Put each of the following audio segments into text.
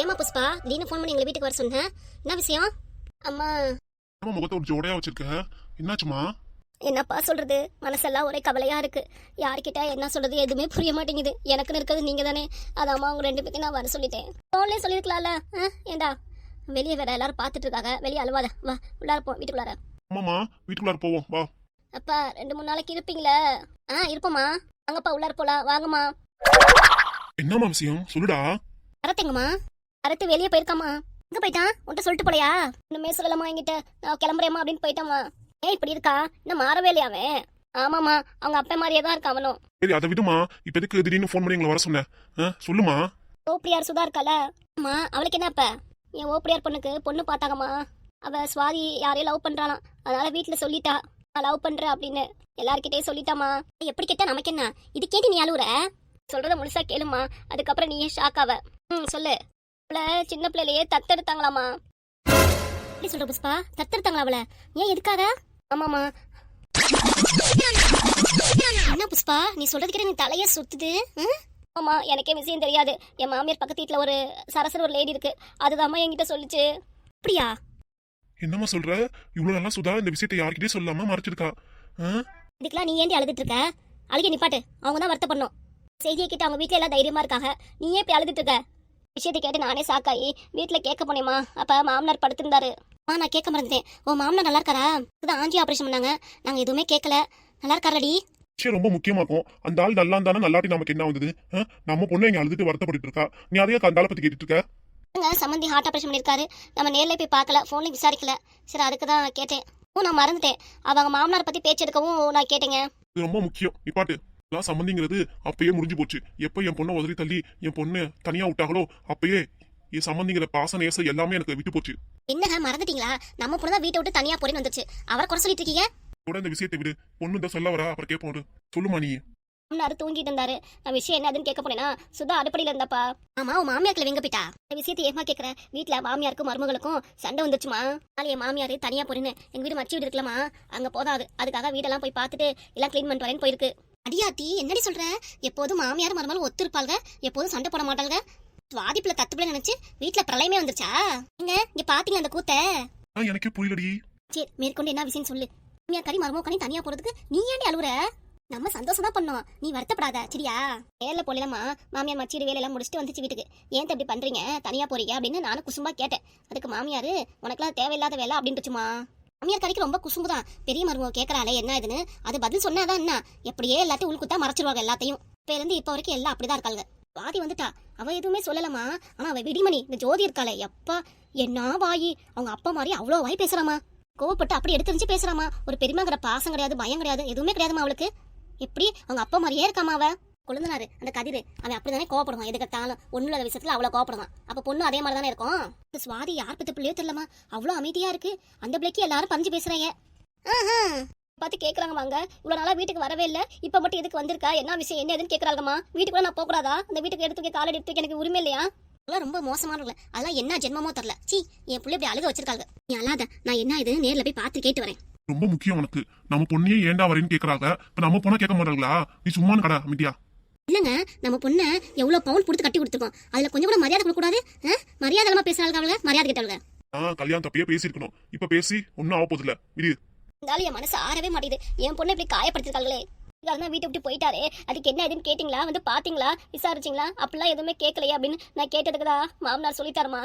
ஏமா புஷ்பா? திடீர்னு ஃபோன் பண்ணி எங்களை வீட்டுக்கு வர சொன்னேன் என்ன விஷயம்? அம்மா. நம்ம முகத்தை ஒரு ஜோடையா வச்சிருக்க? என்னாச்சுமா என்னப்பா சொல்றது? மனசெல்லாம் ஒரே கவலையா இருக்கு. யார்கிட்ட என்ன சொல்றது எதுவுமே புரிய மாட்டேங்குது. எனக்குன்னு இருக்கிறது நீங்க தானே அதாம்மா அவங்க ரெண்டு பேத்தையும் நான் வர சொல்லிட்டேன். ஃபோன்லேயே சொல்லியிருக்கலாம்ல. ஏண்டா? வெளியே வேற எல்லாரும் பார்த்துட்டு இருக்காங்க வெளியே அழுவாத. வா உள்ளார போ வீட்டுக்குள்ளார. வீட்டுக்குள்ளார போவோம். வா. அப்பா ரெண்டு மூணு நாளைக்கு இருப்பீங்களா? ஆ இருப்போம்மா. வாங்கப்பா உள்ளார போலாம். வாங்கம்மா. என்னம்மா விஷயம்? சொல்லுடா. அரத்தேங்கம்மா அரத்து வெளியே போயிருக்காமா? எங்க போயிட்டான்? உன்ட்ட சொல்லிட்டு போலையா? இன்னுமே சொல்லலாமா என்கிட்ட நான் கிளம்புறேம்மா அப்படின்னு போயிட்டாமா ஏன் இப்படி இருக்கா? இன்னும் மாறவே இல்லையா அவன்? ஆமாம்மா அவங்க அப்பா மாதிரியே தான் இருக்கா அவனும் சரி அதை விடுமா. இப்ப எதுக்கு திடீர்னு ஃபோன் பண்ணி எங்களை வர சொன்ன? சொல்லுமா. ஓப்பிடியார் சுதா இருக்கால? அம்மா அவளுக்கு என்ன இப்ப என் ஓப்பிடியார் பொண்ணுக்கு பொண்ணு பார்த்தாங்கம்மா. அவ சுவாதி யாரையும் லவ் பண்றாளாம். அதனால வீட்டுல சொல்லிட்டா. நான் லவ் பண்றேன் அப்படின்னு. எல்லார்கிட்டயும் சொல்லிட்டாமா எப்படி கேட்டா நமக்கு என்ன இது கேட்டு நீ அழுவுற? சொல்றத முழுசா கேளுமா அதுக்கப்புறம் நீயே ஷாக் ஆவ. ம் சொல்லு. அவளை சின்ன பிள்ளையிலேயே தத்தெடுத்தாங்களாமா? எப்படி சொல்ற புஷ்பா? தத்தெடுத்தாங்களா அவளை? ஏன் எதுக்காக? ஆமாமா என்ன புஷ்பா? நீ சொல்றது கேட்ட நீ தலைய சுத்துது ம்? ஆமா எனக்கே விஷயம் தெரியாது. என் மாமியார் பக்கத்து வீட்டுல ஒரு சரசர ஒரு லேடி இருக்கு. அதுதாம்மா என்கிட்ட சொல்லுச்சு. அப்படியா? என்னம்மா சொல்ற? இவ்வளவு நல்லா சுதா இந்த விஷயத்தை யார்கிட்டயும் சொல்லாம மறைச்சிருக்கா ஆ? இதுக்கெல்லாம் நீ ஏண்டி அழுதுட்டு இருக்க? அழுகி நிப்பாட்டு. அவங்க தான் வருத்தப்படணும். செய்தியை கேட்டு அவங்க வீட்டுல எல்லாம் தைரியமா இருக்காங்க. நீ ஏன் இப்படி அழுதுட்டு இருக்க? விஷயத்தை கேட்டு நானே சாக்காயி வீட்டுல கேட்க போனேமா அப்ப மாமனார் படுத்திருந்தாரு. ஆ நான் கேட்க மறந்துட்டேன். ஓ மாமனார் நல்லா இருக்காரா? இப்பதான் ஆஞ்சி ஆபரேஷன் பண்ணாங்க. நாங்க எதுவுமே கேட்கல. நல்லா இருக்காரடி விஷயம் ரொம்ப முக்கியமா இருக்கும். அந்த ஆள் நல்லா இருந்தானே நல்லாட்டி நமக்கு என்ன வந்தது? நம்ம பொண்ணு இங்க அழுதுட்டு வருத்தப்பட்டு இருக்கா நீ அதையே அந்த ஆளை பத்தி கேட்டுட்டு இருக்க? சம்மந்தி ஹார்ட் ஆபரேஷன் பண்ணிருக்காரு நம்ம நேர்ல போய் பார்க்கல போன்ல விசாரிக்கல. சரி அதுக்கு தான் கேட்டேன். ஓ நான் மறந்துட்டேன். அவங்க மாமனார் பத்தி பேச்சு எடுக்கவும் நான் கேட்டேங்க. இது ரொம்ப முக்கியம். நிப்பாட்டு எல்லாம் சம்மந்திங்கிறது அப்பயே முடிஞ்சு போச்சு. எப்ப என் பொண்ணை உதறி தள்ளி என் பொண்ணு தனியா விட்டாங்களோ அப்பயே என் சம்மந்திங்கிற பாச நேசம் எல்லாமே எனக்கு விட்டு போச்சு. என்னங்க மறந்துட்டீங்களா? நம்ம பொண்ணு தான் வீட்டை விட்டு தனியா போறேன்னு வந்துச்சு. அவரை குறை சொல்லிட்டு இருக்கீங்க கூட இந்த விஷயத்தை விடு. பொண்ணு தான் சொல்ல வரா அப்புறம் கேட்போம். சொல்லுமா நீ? மாமனார் தூங்கிட்டு இருந்தாரு. நான் விஷயம் என்னதுன்னு கேட்க போனேனா சுதா அடுப்படியில இருந்தாப்பா. ஆமா உன் மாமியார்ல வெங்க போயிட்டா? இந்த விஷயத்தை ஏமா கேக்குற வீட்ல மாமியாருக்கும் மருமகளுக்கும் சண்டை வந்துச்சுமா? அதனால என் மாமியாரு தனியா போறேன்னு. எங்க வீடு மச்சி வீடு இருக்கலாமா அங்க போதாது அதுக்காக வீடெல்லாம் போய் பார்த்துட்டு எல்லாம் க்ளீன் பண்ணிட்டு வரேன்னு போயிருக்கு. அடியாத்தி என்னடி சொல்ற? எப்போதும் மாமியார் மருமகளும் ஒத்து இருப்பாளுங்க எப்போதும் சண்டை போட மாட்டாளுங்க சுவாதிப்புல தத்துப்புல நினைச்சு வீட்ல பிரளயமே வந்துருச்சா? இங்க இங்க பாத்தீங்க அந்த கூத்த? எனக்கே புரியலடி. சரி மேற்கொண்டு என்ன விஷயம் சொல்லு. மாமியார் கறி மருமக கறி தனியா போறதுக்கு நீ ஏன்டி அழுவுற? நம்ம சந்தோஷம் தான் பண்ணோம். நீ வருத்தப்படாத சரியா? நேரில் போலமா மாமியார் மச்சீடு வேலையெல்லாம் முடிச்சுட்டு வந்துச்சு வீட்டுக்கு. ஏன் இப்படி பண்றீங்க? தனியா போறீங்க அப்படின்னு நானும் குசும்பா கேட்டேன். அதுக்கு மாமியார் உனக்குலாம் தேவையில்லாத வேலை அப்படின்ட்டுச்சுமா மாமியார் கடைக்கு ரொம்ப குசும்பு தான் பெரிய மருமக கேட்கறாளே என்ன இதுன்னு? அது பதில் சொன்னாதான் என்ன? எப்படியே எல்லாத்தையும் உள்குத்தா மறைச்சிருவாங்க எல்லாத்தையும். இப்ப இருந்து இப்ப வரைக்கும் எல்லாம் அப்படிதான் இருக்காங்க வாதி வந்துட்டா. அவ எதுவுமே சொல்லலமா ஆனா அவ விடிமணி இந்த ஜோதி இருக்காளே. எப்பா என்ன வாயி? அவங்க அப்பா மாதிரி அவ்வளோ வாய் பேசுறாமா? கோவப்பட்டு அப்படி எடுத்துரிஞ்சு பேசுறாமா? ஒரு பெரியமாங்கிற பாசம் கிடையாது பயம் கிடையாது எதுவுமே கிடையாதுமா அவளுக்கு. எப்படி? அவங்க அப்பா மாதிரியே இருக்காமா அவ? கொழுந்தனாரு அந்த கதிரு அவன் அப்படிதானே கோவப்படுவான். எதுக்கத்தாலும் இல்லாத விஷயத்துல அவ்வளவு கோவப்படுவான். அப்ப பொண்ணு அதே மாதிரி தானே இருக்கும்? இந்த சுவாதி யார் பத்த பிள்ளையோ தெரியலமா அவ்வளவு அமைதியா இருக்கு. அந்த பிள்ளைக்கு எல்லாரும் பஞ்சு பேசுறாங்க. பார்த்து கேக்குறாங்க வாங்க இவ்வளவு நாளா வீட்டுக்கு வரவே இல்ல. இப்ப மட்டும் எதுக்கு வந்திருக்கா? என்ன விஷயம்? என்ன எதுன்னு கேக்குறாங்கம்மா வீட்டுக்குள்ள நான் போகக்கூடாதா? அந்த வீட்டுக்கு எடுத்து காலை எடுத்து எனக்கு உரிமை இல்லையா? அதெல்லாம் ரொம்ப மோசமானவங்க அதெல்லாம் என்ன ஜென்மமோ தரல சி என் பிள்ளை இப்படி அழுக வச்சிருக்காங்க நீ அழாத. நான் என்ன இது நேர்ல போய் பார்த்து கேட்டு வரேன். ரொம்ப முக்கியம் உனக்கு. நம்ம பொண்ணையே ஏன்டா வரேன்னு கேக்குறாங்க. இப்ப நம்ம பொண்ணை கேட்க மாட்டாங்களா? நீ சும்மானு கடா மிட்டியா இல்லங்க நம்ம பொண்ணை எவ்வளவு பவுன் கொடுத்து கட்டி கொடுத்துருக்கோம். அதுல கொஞ்சம் கூட மரியாதை கொடுக்க கூடாது மரியாதை இல்லாம பேசுறாங்க அவள மரியாதை கேட்டவங்க ஆ கல்யாணம் தப்பையே பேசியிருக்கணும். இப்ப பேசி ஒன்னும் ஆக போதில்ல விடு இருந்தாலும் என் மனசு ஆறவே மாட்டேது என் பொண்ணை இப்படி காயப்படுத்திருக்காங்களே தான் வீட்டை விட்டு போயிட்டாரே. அதுக்கு என்ன எதுன்னு கேட்டிங்களா? வந்து பாத்தீங்களா? விசாரிச்சிங்களா? அப்படிலாம் எதுவுமே கேட்கலையே அப்படின்னு நான் கேட்டதுக்கு தான் மாமனார் சொல்லித்தாருமா.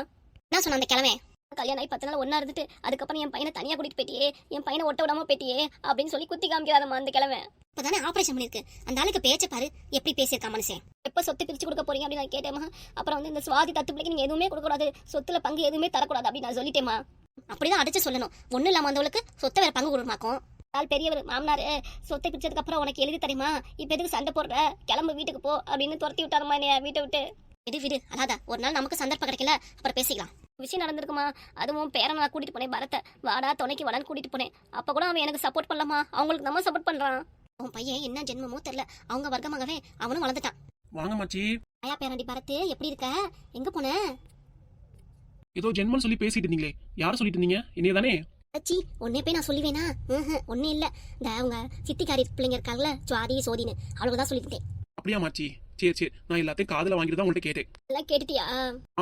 என்ன சொன்ன அந்த கிழமை கல்யாணம் ஆகி பத்து நாள் ஒண்ணா இருந்துட்டு அதுக்கப்புறம் என் பையனை தனியா கூட்டிட்டு போயிட்டியே என் பையனை ஒட்ட விடாம போயிட்டியே அப்படின்னு சொல்லி குத்தி காமிக்கிறாரம்மா அந்த கிழமை இப்பதானே ஆபரேஷன் பண்ணிருக்கு அந்த ஆளுக்கு பேச்ச பாரு எப்படி பேசியிருக்கா மனுஷன். எப்ப சொத்து பிரிச்சு கொடுக்க போறீங்க அப்படின்னு நான் கேட்டேமா அப்புறம் வந்து இந்த சுவாதி தத்து பிள்ளைக்கு நீங்க எதுவுமே கொடுக்க கூடாது சொத்துல பங்கு எதுவுமே தரக்கூடாது அப்படின்னு நான் சொல்லிட்டேமா அப்படிதான் அடிச்சு சொல்லணும். ஒண்ணும் இல்லாம வந்தவளுக்கு சொத்தை வேற பங்கு கொடுமாக்கும் ஆள் பெரியவர் மாமனாரு சொத்தை பிரிச்சதுக்கு அப்புறம் உனக்கு எழுதி தரேமா இப்ப எதுக்கு சண்டை போடுற? கிளம்பு வீட்டுக்கு போ அப்படின்னு துரத்தி விட்டாருமா என்னைய வீட்டை விட்டு. விடு விடு அதாதா ஒரு நாள் நமக்கு சந்தர்ப்பம் கிடைக்கல அப்புறம் பேசிக்கலாம். விஷயம் நடந்திருக்குமா? அதுவும் பேரன் நான் கூட்டிட்டு போனேன் பரத்தை. வாடா துணைக்கு வாடான்னு கூட்டிட்டு போனேன். அப்ப கூட அவன் எனக்கு சப்போர்ட் பண்ணலாமா? அவங்களுக்கு நம்ம சப்போர்ட் பண்றான். அவன் பையன் என்ன ஜென்மமோ தெரியல. அவங்க வர்க்கமாகவே அவனும் வளர்ந்துட்டான். வாங்க மச்சி. ஐயா பேரண்டி பரத்து எப்படி இருக்க? எங்க போன? ஏதோ ஜென்மன் சொல்லி பேசிட்டு இருந்தீங்களே. யார சொல்லிட்டு இருந்தீங்க? என்னைய தானே? அச்சி ஒன்னே போய் நான் சொல்லுவேனா? ஒன்னே இல்ல. இந்த அவங்க சித்திக்காரி பிள்ளைங்க இருக்காங்கல்ல சுவாதி சோதின்னு. அவளுக்கு தான் சொல்லிட்டேன் அப்படியா மாச்சி? சரி சரி. நான் எல்லாத்தையும் காதுல வாங்கிட்டு தான் உங்கள்கிட்ட கேட்டேன். எல்லாம் கேட்டுட்டியா?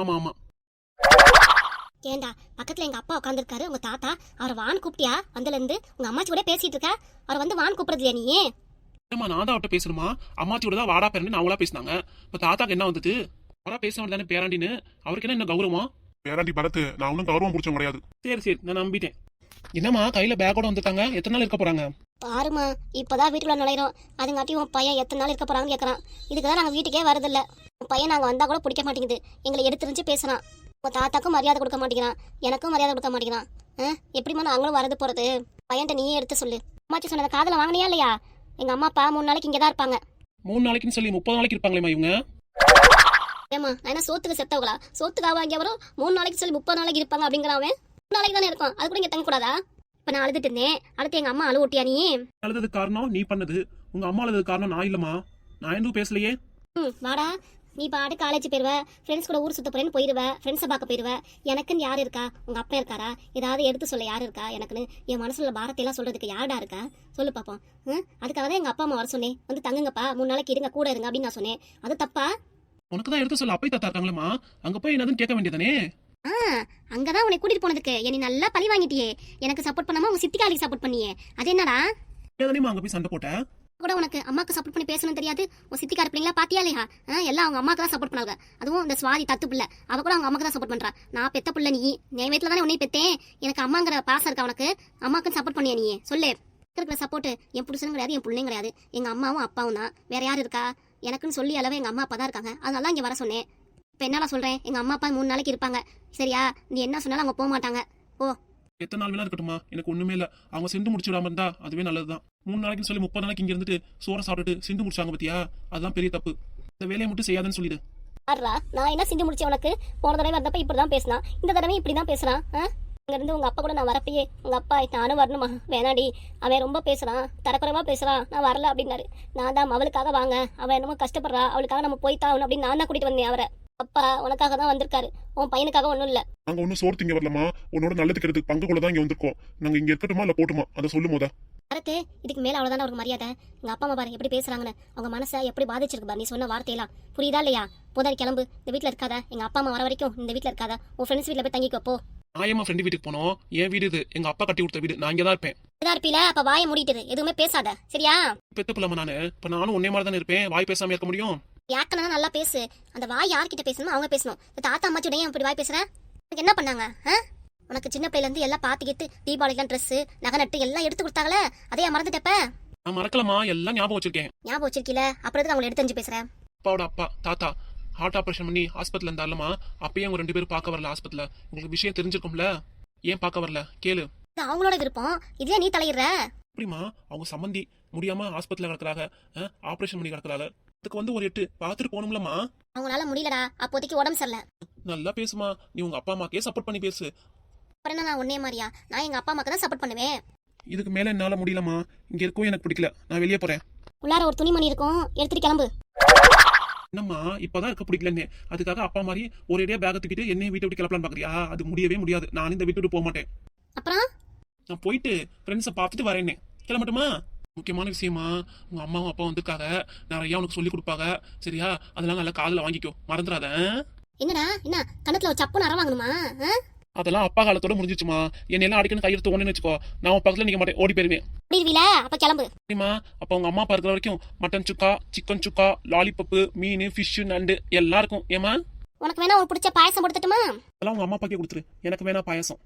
ஆமா ஆமா. ஏண்டா பக்கத்துல எங்க அப்பா உட்காந்துருக்காரு உங்க தாத்தா அவர் வான் கூப்பிட்டியா? வந்தல இருந்து உங்க அம்மாச்சி கூட பேசிட்டு இருக்க? அவர் வந்து வான் கூப்பிடுறது இல்லையா நீ? ஏம்மா நான் தான் அவட்ட பேசணுமா? அம்மாச்சியோட தான் வாடா பேரன்னு அவங்களா பேசினாங்க. இப்போ தாத்தாக்கு என்ன வந்தது அவரா பேச வேண்டியதானே பேராண்டின்னு? அவருக்கு என்ன இன்னும் கௌரவம்? பேராண்டி பரத்து நான் ஒன்றும் கௌரவம் பிடிச்சவன் கிடையாது. சரி சரி நான் நம்பிட்டேன். என்னம்மா கையில பேக்கோட வந்துட்டாங்க? எத்தனை நாள் இருக்க போறாங்க? பாருமா இப்பதான் வீட்டுக்குள்ள நுழையிறோம். அதுங்காட்டி உன் பையன் எத்தனை நாள் இருக்க போறான்னு கேக்குறான். இதுக்கு தான் நாங்க வீட்டுக்கே வரதில்ல உன் பையன் நாங்க வந்தா கூட பிடிக்க மாட்டேங்குது. எங்களை எடுத்துரிஞ்சு பேசுறான். உங்க தாத்தாக்கும் மரியாதை கொடுக்க மாட்டேங்கிறான். எனக்கும் மரியாதை கொடுக்க மாட்டேங்கிறான். ஆ, எப்படிம்மா நாங்களும் வரது போறது? பையன்ட்ட நீயே எடுத்து சொல்லு. அம்மாச்சி சொன்னதை காதுல வாங்கினியா இல்லையா? எங்க அம்மா அப்பா மூணு நாளைக்கு இங்கே தான் இருப்பாங்க. மூணு நாளைக்குன்னு சொல்லி முப்பது நாளைக்கு இருப்பாங்களேம்மா இவங்க? ஏமா என்ன சோத்துக்கு செத்தவங்களா? சோத்துக்கு வாங்கி வரும் மூணு நாளைக்கு சொல்லி முப்பது நாளைக்கு இருப்பாங்க அப்படிங்கிறான் அவன்? மூணு நாளைக்கு தானே இருக்கும். அது கூட இங்கே தங்கக்கூடாதா இப்போ நான் அழுதுட்டு இருந்தேன். அடுத்து எங்க அம்மா அழு ஒட்டியா நீ அழுதது காரணம் நீ பண்ணது. உங்க அம்மா அழுதது காரணம் நான் இல்லம்மா. நான் எதுவும் பேசலையே. ம் வாடா. நீ பாட்டு காலேஜ் போயிருவ ஃப்ரெண்ட்ஸ் கூட ஊர் சுத்த போறேன்னு போயிருவ ஃப்ரெண்ட்ஸை பார்க்க போயிருவ. எனக்குன்னு யார் இருக்கா? உங்க அப்பா இருக்காரா? ஏதாவது எடுத்து சொல்ல யார் இருக்கா? எனக்குன்னு என் மனசுல பாரத்தை எல்லாம் சொல்றதுக்கு யாருடா இருக்கா? சொல்லு பாப்போம். ம்? அதுக்காக தான் எங்க அப்பா அம்மா வர சொன்னேன். வந்து தங்குங்கப்பா மூணு நாளைக்கு இருங்க கூட இருங்க அப்படின்னு நான் சொன்னேன். அது தப்பா? உனக்கு தான் எடுத்து சொல்ல அப்பை தாத்தா இருக்காங்களேம்மா? அங்க போய் என்னதுன்னு கேட்க வேண்டியதானே? ஆ அங்கதான் உன்னை கூட்டிட்டு போனதுக்கு. என்னை நல்லா பழி வாங்கிட்டியே. எனக்கு சப்போர்ட் பண்ணாம உங்க சித்திகாலிக்கு சப்போர்ட் பண்ணியே. அது என்னடா? அங்க போய் சண்டை போட்ட? கூட உனக்கு அம்மாக்கு சப்போர்ட் பண்ணி பேசணும் தெரியாது. உன் சித்திக்கார பிள்ளைங்களா பாத்தியா இல்லையா? எல்லாம் அவங்க அம்மாக்கு தான் சப்போர்ட் பண்ணுவாங்க. அதுவும் இந்த சுவாதி தத்து பிள்ளை. அவ கூட அவங்க அம்மாக்கு தான் சப்போர்ட் பண்றா. நான் பெத்த பிள்ளை நீ. என் வயத்துல தானே உன்னை பெத்தேன். எனக்கு அம்மாங்கிற பாசம் இருக்கா உனக்கு? அம்மாக்கு சப்போர்ட் பண்ணியா நீ? சொல்லு. இருக்கிற சப்போர்ட் என் புருஷனும் கிடையாது என் பிள்ளையும் கிடையாது. எங்க அம்மாவும் அப்பாவும் தான். வேற யார் இருக்கா? எனக்குன்னு சொல்லி அளவு எங்க அம்மா அப்பா தான் இருக்காங்க. அதனால தான் இங்க வர சொன்னேன். இப்ப என்னடா சொல்றேன்? எங்க அம்மா அப்பா மூணு நாளைக்கு இருப்பாங்க. சரியா? நீ என்ன சொன்னாலும் அவங்க போக மாட்டாங்க. ஓ எத்தனை நாள் வேணா இருக்கட்டுமா எனக்கு ஒண்ணுமே இல்ல. அவங்க சிந்து முடிச்சு விடாம இருந்தா அதுவே நல்லதுதான். மூணு நாளைக்கு சொல்லி முப்பது நாளைக்கு இங்க இருந்துட்டு சோற சாப்பிட்டுட்டு சிந்து முடிச்சாங்க பத்தியா? அதுதான் பெரிய தப்பு. இந்த வேலையை மட்டும் செய்யாதுன்னு சொல்லிடு. ஆடுறா நான் என்ன செஞ்சு முடிச்சேன் உனக்கு? போன தடவை வந்தப்ப இப்படி தான் பேசினான் இந்த தடவை இப்படி தான் பேசுறான் ஆ? இருந்து உங்க அப்பா கூட நான் வரப்பையே உங்க அப்பா நானும் வரணுமா? வேணாடி. அவன் ரொம்ப பேசுறான். தரக்குறைவா பேசுறான் நான் வரல அப்படின்னாரு. நான் தான் அவளுக்காக வாங்க. அவன் என்னமோ கஷ்டப்படுறா. அவளுக்காக நம்ம போய் தான் அப்படின்னு நான் தான் கூட்டிட்டு வந்தேன் அவரை. அப்பா உனக்காக தான் வந்திருக்காரு. உன் பையனுக்காக ஒன்றும் இல்லை. நாங்க ஒன்றும் சோறு திங்க வரலமா உன்னோட நல்லதுக்கு எடுத்து பங்கு கூட தான் இங்க வந்திருக்கோம். நாங்க இங்க இருக்கட்டுமா இல்ல போட்டுமா? அதை சொல்லு முத. வரத்து இதுக்கு மேல அவ்வளவுதானே அவருக்கு மரியாதை? எங்க அப்பா அம்மா பாரு எப்படி பேசுறாங்கன்னு. அவங்க மனசை எப்படி பாதிச்சிருக்கு பாரு நீ சொன்ன வார்த்தையெல்லாம். புரியுதா இல்லையா? போதாரி கிளம்பு. இந்த வீட்ல இருக்காத. எங்க அப்பா அம்மா வர வரைக்கும் இந்த வீட்ல இருக்காத. உன் ஃப்ரெண்ட்ஸ் வீட்ல போய் தங்கிக்கோ போ. நான் ஏமா ஃப்ரெண்டு வீட்டுக்கு போனோம்? என் வீடு இது. எங்க அப்பா கட்டி கொடுத்த வீடு. நான் இங்க தான் இருப்பேன். இதா இருப்பீல? அப்ப வாயை மூடிட்டு எதுவுமே பேசாத. சரியா? பெத்த பிள்ளைமா நானு. இப்ப நானும் ஒன்னே மாதிரி தானே இருப்பேன். வாய் பேசாம இருக்க முடியும்? யாக்கனா நல்லா பேசு. அந்த வாய் யார்கிட்ட பேசணுமோ அவங்க பேசணும். இந்த தாத்தா அம்மாச்சியோட ஏன் இப்படி வாய் பேசுற? உனக்கு என்ன பண்ணாங்க ஆ? உனக்கு சின்ன பிள்ளைல இருந்து எல்லாம் பாத்துக்கிட்டு தீபாவளிக்கு ட்ரெஸ் நகை நட்டு எல்லாம் எடுத்து கொடுத்தாங்களே அதையா மறந்துட்டப்ப நான் மறக்கலமா எல்லாம் ஞாபகம் வச்சிருக்கேன். ஞாபகம் வச்சிருக்கீல? அப்புறம் எதுக்கு அவங்களை எடுத்து பேசுறேன்? அப்பாவோட அப்பா தாத்தா ஹார்ட் ஆபரேஷன் பண்ணி ஹாஸ்பிட்டல் இருந்தாலுமா அப்பயே அவங்க ரெண்டு பேரும் பார்க்க வரல ஹாஸ்பிட்டல்ல உங்களுக்கு விஷயம் தெரிஞ்சிருக்கும்ல? ஏன் பார்க்க வரல? கேளு. இது அவங்களோட விருப்பம். இதுல நீ தலையிடுற? எப்படிமா அவங்க சம்மந்தி முடியாம ஹாஸ்பிட்டல்ல கிடக்குறாங்க ஆபரேஷன் பண்ணி கிடக்குறாங்க. அதுக்கு வந்து ஒரு எட்டு பார்த்துட்டு போகணும்லமா அவங்களால முடியலடா. அப்போதைக்கு உடம்பு சரியில்லை. நல்லா பேசுமா. நீ உங்க அப்பா அம்மாக்கே சப்போர்ட் பண்ணி பேசு. அப்புறம் என்ன நான் உன்னே மாதிரியா? நான் எங்க அப்பா அம்மாக்கு தான் சப்போர்ட் பண்ணுவேன். இதுக்கு மேல என்னால முடியலமா இங்க இருக்கவும் எனக்கு பிடிக்கல. நான் வெளியே போறேன். உள்ளார ஒரு துணிமணி இருக்கும். எடுத்துட்டு கிளம்பு. என்னம்மா இப்பதான் இருக்க பிடிக்கலன்னு. அதுக்காக அப்பா மாதிரி ஒரேடியா பேக தூக்கிட்டு என்னைய வீட்டை விட்டு கிளப்பலான்னு பாக்குறியா? அது முடியவே முடியாது. நான் இந்த வீட்டு விட்டு போக மாட்டேன். அப்புறம்? நான் போயிட்டு ஃப்ரெண்ட்ஸை பார்த்துட்டு வரேன்னு. கிளம்பட்டுமா? முக்கியமான விஷயமா? உங்க அம்மாவும் அப்பா வந்திருக்காங்க. நிறைய உனக்கு சொல்லி கொடுப்பாங்க. சரியா? அதெல்லாம் நல்லா காதுல வாங்கிக்கோ. மறந்துடாத? என்னடா என்ன? கணத்துல ஒரு சப்புன்னு அற வாங்கணுமா? அதெல்லாம் அப்பா காலத்தோட முடிஞ்சிச்சுமா. என்னெல்லாம் அடிக்கணும் கையெழுத்து ஒண்ணுன்னு வச்சுக்கோ. நான் உன் பக்கத்துல நிக்க மாட்டேன். ஓடி போயிருவேன். முடிவீல அப்ப கிளம்பு. சரிம்மா. அப்போ உங்க அம்மா அப்பா இருக்கிற வரைக்கும் mutton chukka chicken chukka lollipop மீன் ஃபிஷ் நண்டு எல்லாம் இருக்கும். ஏமா உனக்கு வேணா ஒரு பிடிச்ச பாயசம் கொடுத்துட்டுமா அதெல்லாம் உங்க அம்மா அப்பாக்கே கொடுத்துரு. எனக்கு வேணா பாயசம்.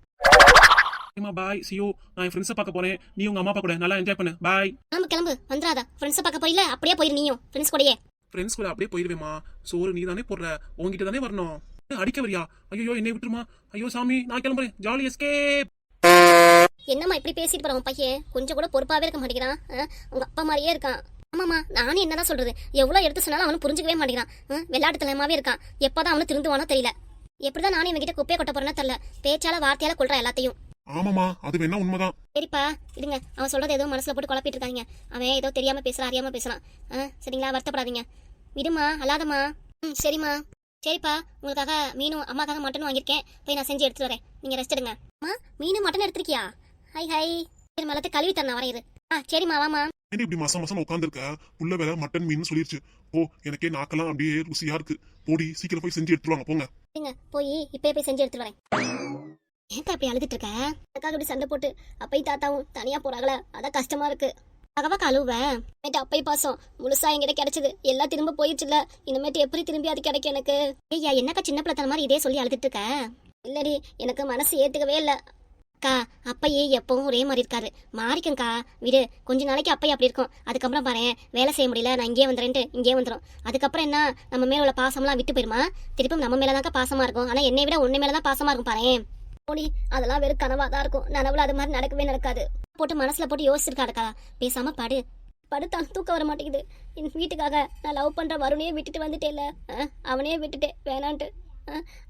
ஏமா பாய் சியோ நான் என் ஃப்ரெண்ட்ஸை பார்க்க போறேன். நீ உங்க அம்மா அப்பா கூட. நல்லா என்ஜாய் பண்ணு. பாய் கிளம்பு. கிளம்பு வந்துடாத ஃப்ரெண்ட்ஸை பார்க்க போயில அப்படியே போயிரு நீயும். ஃப்ரெண்ட்ஸ் கூடயே. ஃப்ரெண்ட்ஸ் கூட அப்படியே போயிருவேமா சோறு நீ தானே போடுற. உங்ககிட்ட தானே வரணும். அடிக்க வரியா? ஐயோ என்னை விட்டுருமா? ஐயோ சாமி நான் கிளம்புறேன். ஜாலி எஸ்கேப் என்னம்மா இப்படி பேசிட்டு போற உன் பையன்? கொஞ்சம் கூட பொறுப்பாவே இருக்க மாட்டேங்கிறான்? உங்க அப்பா மாதிரியே இருக்கான். ஆமாம்மா நானும் என்னதான் சொல்றது? எவ்வளவு எடுத்து சொன்னாலும் அவனு புரிஞ்சுக்கவே மாட்டேங்கிறான்? விளையாட்டுத்தனமாவே இருக்கான். எப்பதான் அவனு திருந்துவானோ தெரியல. எப்படிதான் நானும் இவங்கிட்ட குப்பையை கொட்ட போறேன்னா தெரியல. பேச்சால வார்த்தையால கொள்றான் எல்லாத்தையும். ஆமாமா அது வேணா உண்மைதான். சரிப்பா இருங்க. அவன் சொல்றது ஏதோ மனசுல போட்டு குழப்பிட்டு இருக்காங்க அவன் ஏதோ தெரியாம பேசுறான் அறியாம பேசுறான். சரிங்களா? வருத்தப்படாதீங்க. விடுமா அல்லாதம்மா ம் சரிம்மா. சரிப்பா உங்களுக்காக மீனும் அம்மாக்காக மட்டனும் வாங்கியிருக்கேன். போய் நான் செஞ்சு எடுத்துட்டு வரேன். நீங்க ரெஸ்ட் எடுங்க. அம்மா மீனும் மட்டன் எடுத்திருக்கியா? High high. சரி மலத்தை கழுவி வரேன் இரு. ஆ சரிம்மா வாமா ஏன்டி இப்படி மாசம் மாசம் உட்காந்துருக்க புள்ள வேற மட்டன் மீன் சொல்லிருச்சு. ஓ எனக்கே நாக்கெல்லாம் அப்படியே ருசியா இருக்கு. போடி சீக்கிரம் போய் செஞ்சு எடுத்துருவாங்க போங்க. போய் இப்பயே போய் செஞ்சு எடுத்துட்டு வரேன். ஏன் அப்படி அழுதுட்டு இருக்க? அக்கா இப்படி சண்டை போட்டு அப்பை தாத்தாவும் தனியா போறாங்களே அதான் கஷ்டமா இருக்கு. அகவா கழுவேன் மேட்டு அப்பை பாசம் முழுசா என்கிட்ட கிடைச்சது. எல்லாம் திரும்ப போயிடுச்சுல இனிமேட்டு எப்படி திரும்பி அது கிடைக்கும் எனக்கு? ஐயா என்னக்கா சின்ன பிள்ளை மாதிரி இதே சொல்லி அழுதுட்டு இருக்க? இல்லடி எனக்கு மனசு ஏத்துக்கவே இல்ல. அக்கா அப்பையே எப்பவும் ஒரே மாதிரி இருக்காரு. மாறிக்கங்க்கா விடு கொஞ்ச நாளைக்கு அப்பையே அப்படி இருக்கும். அதுக்கப்புறம் பாரு வேலை செய்ய முடியல நான் இங்கே வந்துறேன்ட்டு இங்கே வந்துடும் அதுக்கப்புறம் என்ன? நம்ம மேல உள்ள பாசம்லாம் விட்டு போயிருமா? திருப்பி நம்ம மேலதான்க்கா பாசமா இருக்கும். ஆனா என்னை விட உன்னை மேலதான் பாசமா இருக்கும் பாரு போனி அதெல்லாம் வெறும் கனவா தான் இருக்கும். நனவுல அது மாதிரி நடக்கவே நடக்காது. போட்டு மனசுல போட்டு யோசிச்சிருக்காருக்கா பேசாம படு. படுத்தான் தூக்கம் வர மாட்டேங்குது. என் வீட்டுக்காக நான் லவ் பண்ற வருணையே விட்டுட்டு வந்துட்டேல அவனையே விட்டுட்டேன். வேணான்ட்டு.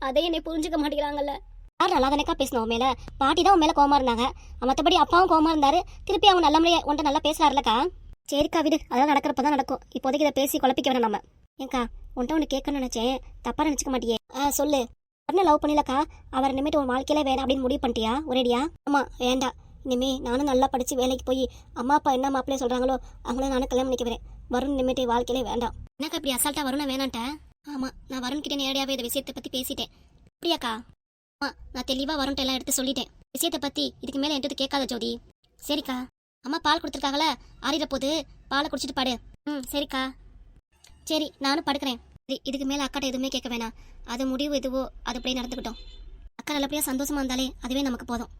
அதே என்னை புரிஞ்சுக்க மாட்டேங்கிறாங்கல்ல. யார் நல்லா தானேக்கா பேசணும் உன் மேல? பாட்டி தான் உன் மேல கோமா இருந்தாங்க. மற்றபடி அப்பாவும் கோமா இருந்தாரு. திருப்பி அவங்க நல்ல முறையை உன்ட்ட நல்லா பேசுறாருலக்கா சரிக்கா விடு. அதெல்லாம் நடக்கிறப்ப தான் நடக்கும். இப்போதைக்கு இதை பேசி குழப்பிக்க வேணாம் நம்ம. ஏங்கா உன்ட்ட ஒன்று கேட்கணும்னு நினச்சேன். தப்பா நினச்சிக்க மாட்டியே. ஆ சொல்லு. உடனே லவ் பண்ணலக்கா? அவர் இனிமேட்டு உன் வாழ்க்கையில வேணாம் அப்படின்னு முடிவு பண்ணிட்டியா? ஒரேடியா? ஆமா வேண்டாம் இனிமே நானும் நல்லா படிச்சு வேலைக்கு போய் அம்மா அப்பா என்ன மாப்பிள்ளைய சொல்றாங்களோ அவங்கள நானும் கல்யாணம் பண்ணிக்க வரேன் வருண் இனிமேட்டு வாழ்க்கையிலே வேண்டாம். என்னக்கா இப்படி அசால்ட்டா வருண வேணான்ட்டேன் ஆமா நான் வருண் கிட்ட நேரடியாவே இந்த விஷயத்தை பத்தி பேசிட்டேன். அப்படியாக்கா? ஆமா நான் தெளிவா வருண்ட்ட எல்லாம் எடுத்து சொல்லிட்டேன். விஷயத்தை பத்தி இதுக்கு மேல என்கிட்ட கேட்காத ஜோதி. சரிக்கா. அம்மா பால் கொடுத்துருக்காங்களே ஆறிட போது பாலை குடிச்சிட்டு பாடு. ம் சரிக்கா. சரி நானும் படுக்கிறேன். சரி இதுக்கு மேல அக்காட்ட எதுவுமே கேட்க வேணாம். அது முடிவு எதுவோ அது அப்படியே நடந்துக்கிட்டோம் அக்கா நல்லபடியா சந்தோஷமா இருந்தாலே அதுவே நமக்கு போதும்.